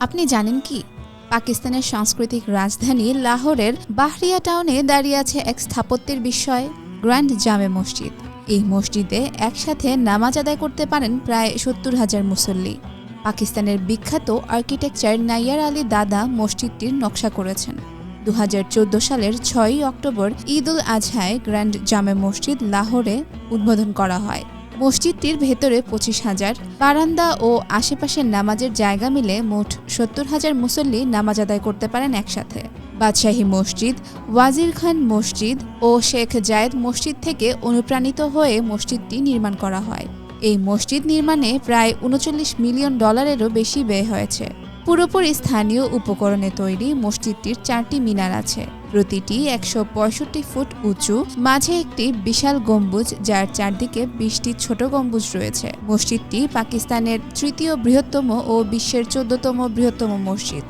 আপনি জানেন কি? পাকিস্তানের সাংস্কৃতিক রাজধানী লাহোরের বাহরিয়া টাউনে দাঁড়িয়ে আছে এক স্থাপত্যের বিষয়, গ্র্যান্ড জামে মসজিদ। এই মসজিদে একসাথে নামাজ আদায় করতে পারেন প্রায় সত্তর হাজার মুসল্লি। পাকিস্তানের বিখ্যাত আর্কিটেকচার নাইয়ার আলী দাদা মসজিদটির নকশা করেছেন। দু হাজার চোদ্দ সালের ছয়ই অক্টোবর ঈদ উল আজহায় গ্র্যান্ড জামে মসজিদ লাহোরে উদ্বোধন করা হয়। মসজিদটির ভেতরে পঁচিশ হাজার, বারান্দা ও আশেপাশের নামাজের জায়গা মিলে মোট সত্তর হাজার মুসল্লি নামাজ আদায় করতে পারেন একসাথে। বাদশাহী মসজিদ, ওয়াজির খান মসজিদ ও শেখ জায়েদ মসজিদ থেকে অনুপ্রাণিত হয়ে মসজিদটি নির্মাণ করা হয়। এই মসজিদ নির্মাণে প্রায় উনচল্লিশ মিলিয়ন ডলারেরও বেশি ব্যয় হয়েছে। পুরোপুরি স্থানীয় উপকরণে তৈরি মসজিদটির চারটি মিনার আছে। প্রতিটি একশো পঁয়ষট্টি ফুট উঁচু, মাঝে একটি বিশাল গম্বুজ যার চারদিকে বিশটি ছোট গম্বুজ রয়েছে। মসজিদটি পাকিস্তানের তৃতীয় বৃহত্তম ও বিশ্বের চোদ্দতম বৃহত্তম মসজিদ।